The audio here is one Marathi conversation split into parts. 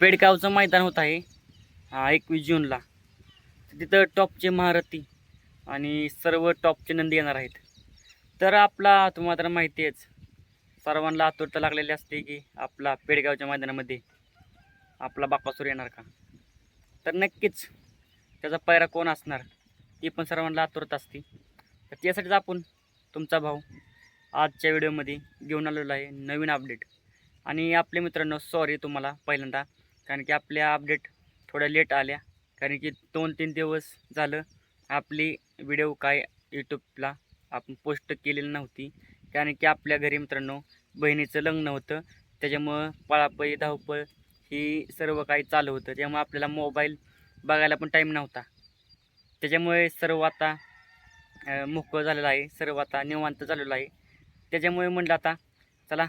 पेडगावचं मैदान होत आहे. एकवीस जूनला. तिथं टॉपचे महारथी आणि सर्व टॉपचे नंदी येणार आहेत. तर आपला तुम्हाला तर माहिती आहेच सर्वांना आतुरता लागलेली असते की आपला पेडगावच्या मैदानामध्ये आपला बापासूर येणार का? तर नक्कीच त्याचा पैरा कोण असणार ही पण सर्वांना आतुरता असते. तर त्यासाठीच आपण तुमचा भाऊ आजच्या व्हिडिओमध्ये घेऊन आलेलो आहे नवीन अपडेट आणि आपले मित्रांनो सॉरी तुम्हाला पहिल्यांदा कारण की आपल्या अपडेट थोड्या लेट आल्या. कारण की दोन तीन दिवस झालं आपली व्हिडिओ काय यूट्यूबला आपण पोस्ट केलेली नव्हती. कारण की आपल्या घरी मित्रांनो बहिणीचं लग्न होतं. त्याच्यामुळं पळापळी धावपळ ही सर्व काही चालू होतं. त्यामुळे आपल्याला मोबाईल बघायला पण टाईम नव्हता. त्याच्यामुळे सर्व आता मोकळं झालेलं आहे. सर्व आता निवांत झालेलं आहे. त्याच्यामुळे म्हटलं आता चला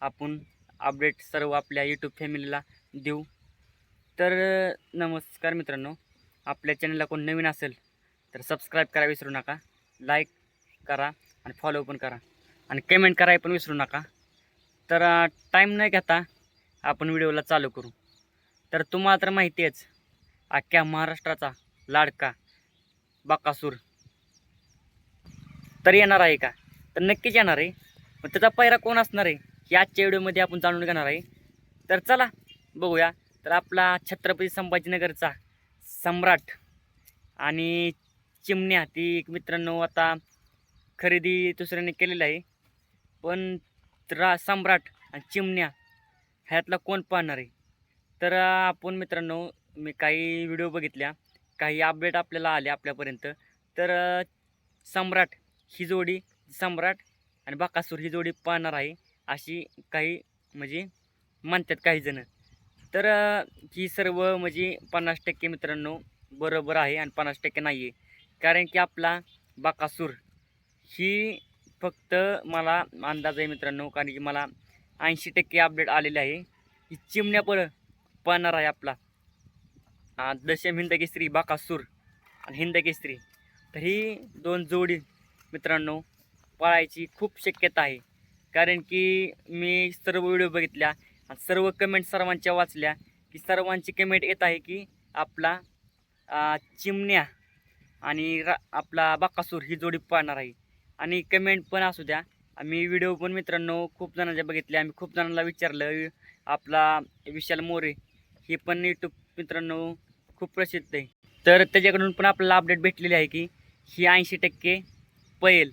आपण अपडेट सर्व आपल्या यूट्यूब फॅमिलीला देऊ. तर नमस्कार मित्रांनो. आपल्या चॅनलला कोण नवीन असेल तर सबस्क्राईब करा विसरू नका. लाईक करा आणि फॉलो पण करा. आणि कमेंट कराय पण विसरू नका. तर टाईम न घेता आपण व्हिडिओला चालू करू. तर तुम्हाला तर माहिती आहेच अख्ख्या महाराष्ट्राचा लाडका बाकासूर. तर येणार आहे का? तर नक्कीच येणार आहे. पण त्याचा पैरा कोण असणार आहे? हे आजच्या व्हिडिओमध्ये आपण जाणून घेणार आहे. तर चला बघूया. तर आपला छत्रपती संभाजीनगरचा सम्राट आणि चिमण्या ती एक मित्रांनो आता खरेदी दुसऱ्याने केलेलं आहे. पण रा सम्राट आणि चिमण्या ह्यातला कोण पाहणार आहे? तर आपण मित्रांनो मी काही व्हिडिओ बघितल्या काही अपडेट आपल्याला आले आपल्यापर्यंत. तर सम्राट ही जोडी सम्राट आणि बाकासूर ही जोडी पाहणार आहे अशी काही म्हणजे मानतात काहीजणं तर ही सर्व म्हणजे पन्नास टक्के मित्रांनो बरोबर आहे आणि पन्नास टक्के नाही आहे कारण की आपला बाकासूर ही फक्त मला अंदाज आहे मित्रांनो कारण की मला ऐंशी टक्के अपडेट आलेले आहे. ही चिमण्या पण पाहणार आहे आपला. दशम हिंदकेसरी बाकासूर आणि हिंदकेसरी. तर ही दोन जोडी मित्रांनो पाळायची खूप शक्यता आहे. कारण की मी सर्व व्हिडिओ बघितल्या. आणि सर्व कमेंट सर्वांच्या वाचल्या की सर्वांची कमेंट येत आहे की आपला चिमण्या आणि रा आपला बाकासूर ही जोडी पाळणार आहे. आणि कमेंट पण असू द्या. आम्ही व्हिडिओ पण मित्रांनो खूप जणांच्या बघितले. आम्ही खूप जणांना विचारलं आपला विशाल मोरे हे पण यूट्यूब मित्रांनो खूप प्रसिद्ध आहे. तर त्याच्याकडून पण आपल्याला अपडेट भेटलेली आहे की ही ऐंशी टक्के पैल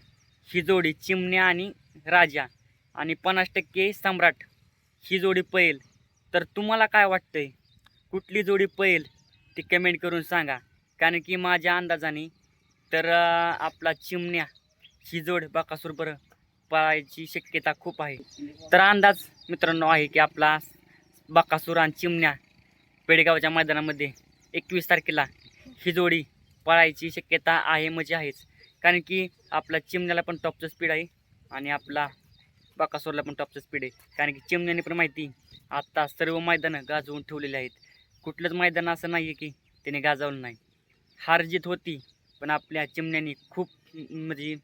ही जोडी चिमण्या आणि राजा आणि पन्नास टक्के सम्राट ही जोडी पळेल. तर तुम्हाला काय वाटतंय? कुठली जोडी पळेल? ती कमेंट करून सांगा. कारण की माझ्या अंदाजाने तर आपला चिमण्या ही जोड बाकासूर बरं पळायची शक्यता खूप आहे. तर अंदाज मित्रांनो आहे की आपला बाकासूर आणि चिमण्या पेडगावच्या मैदानामध्ये एकवीस तारखेला ही जोडी पळायची शक्यता आहे म्हणजे आहेच. कारण की आपला चिमण्याला पण टॉपचं स्पीड आहे आणि आपला बाकासूरला पण टॉपचं स्पीड आहे. कारण की चिमण्याने पण माहिती आत्ता सर्व मैदानं गाजवून ठेवलेली आहेत. कुठलंच मैदान असं नाही आहे की त्याने गाजवलं नाही. हार जीत होती पण आपल्या चिमण्याने खूप म्हणजे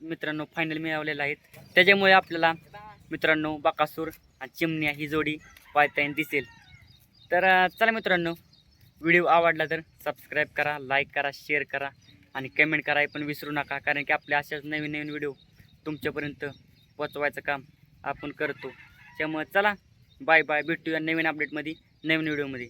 मित्रांनो फायनल मिळवलेलं आहेत त्याच्यामुळे आपल्याला मित्रांनो बाकासूर आणि चिमण्या ही जोडी पाहता दिसेल. तर चला मित्रांनो व्हिडिओ आवडला तर सबस्क्राईब करा लाईक करा शेअर करा आणि कमेंट करायला पण विसरू नका. कारण की आपल्या अशाच नवीन नवीन व्हिडिओ तुमच्यापर्यंत पोचवायचं काम आपण करतो. त्यामुळे चला बाय बाय भेटूया नवीन अपडेटमध्ये नवीन व्हिडिओमध्ये